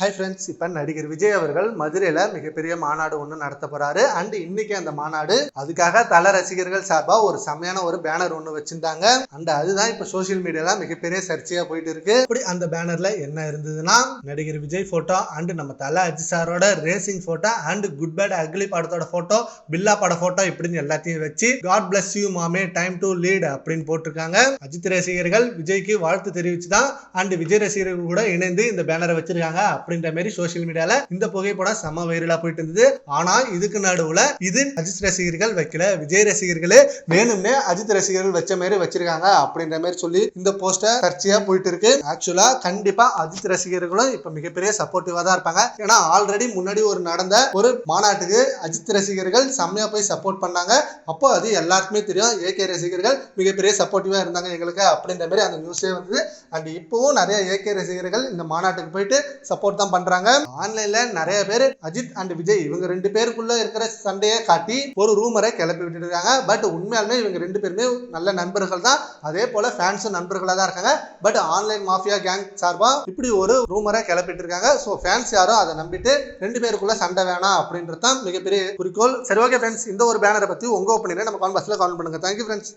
Hi friends இப்போ நடிகர் விஜய் அவர்கள் மதுரையில் மிகப்பெரிய மாநாடு ஒன்று நடத்த போறாரு. அண்ட் இன்னைக்கு அந்த மாநாடு அதுக்காக தல ரசிகர்கள் சார்பாக ஒரு செம்மையான ஒரு பேனர் ஒன்று வச்சுருந்தாங்க. அண்ட் அதுதான் இப்போ சோஷியல் மீடியால மிகப்பெரிய சர்ச்சையாக போயிட்டு இருக்கு. இப்படி அந்த பேனரில் என்ன இருந்ததுன்னா நடிகர் விஜய் ஃபோட்டோ அண்ட் நம்ம தல அஜித் சாரோட racing photo and Good Bad Ugly படத்தோட ஃபோட்டோ பில்லா பட ஃபோட்டோ இப்படின்னு எல்லாத்தையும் வச்சு காட் பிளஸ் யூ மாமே டைம் டு லீட் அப்படின்னு போட்டிருக்காங்க. அஜித் ரசிகர்கள் விஜய்க்கு வாழ்த்து தெரிவிச்சு தான் அண்ட் விஜய் ரசிகர்கள் கூட இணைந்து இந்த பேனரை வச்சிருக்காங்க. அப்படின்ற மாதிரி சோஷியல் மீடியால இந்த புகைப்படம் செம வைரலா போயிட்டு இருந்தது. ஆனா இதுக்கு நடுவுல இது அஜித் ரசிகர்கள் வைக்கல. விஜய் ரசிகர்களே வேணும்னே அஜித் ரசிகர்கள் வச்ச மாதிரி வச்சிருக்காங்க அப்படின்ற மாதிரி சொல்லி இந்த போஸ்டர் சர்ச்சையா போயிட்டு இருக்கு. ஆக்சுவலா கண்டிப்பா அஜித் ரசிகர்களும் இப்ப மிகப்பெரிய சப்போர்ட்டிவா தான் இருப்பாங்க. ஏன்னா ஆல்ரெடி முன்னாடி ஒரு நடந்த ஒரு மாநாட்டுக்கு அஜித் ரசிகர்கள் செம்மையா போய் சப்போர்ட் பண்ணாங்க. அப்போ அது எல்லாருக்குமே தெரியும். ஏகே ரசிகர்கள் மிகப்பெரிய சப்போர்ட்டிவா இருந்தாங்க எங்களுக்கு அப்படின்ற மாதிரி அந்த நியூஸே வந்தது. அண்ட் இப்போவும் நிறைய ஏகே ரசிகர்கள் இந்த மாநாட்டுக்கு போயிட்டு சப்போர்ட் தான் பண்றாங்க. ஆன்லைன்ல நிறைய பேர் அஜித் அண்ட் விஜய் இவங்க ரெண்டு பேருக்குள்ள இருக்கிற சண்டையை காட்டி ஒரு ரூமரை கிளப்பி விட்டுட்டு இருக்காங்க பட் உண்மையாலுமே இவங்க ரெண்டு பேருமே நல்ல நண்பர்கள் தான். அதே போல ஃபேன்ஸும் நண்பர்களா தான் இருக்காங்க. பட் ஆன்லைன் மாஃபியா கேங் சார்பா இப்படி ஒரு ரூமரை கிளப்பிட்டு இருக்காங்க ஸோ ஃபேன்ஸ் யாரும் அதை நம்பிட்டு ரெண்டு பேருக்குள்ள சண்டை வேணாம் அப்படின்றது தான் மிகப்பெரிய குறிக்கோள். சரி ஓகே ஃப்ரெண்ட்ஸ் இந்த ஒரு பேனரை பத்தி உங்க ஒப்பீனியனை நம்ம கான்பாஸ்ல கமெண்ட் பண்ணுங்க. Thank you friends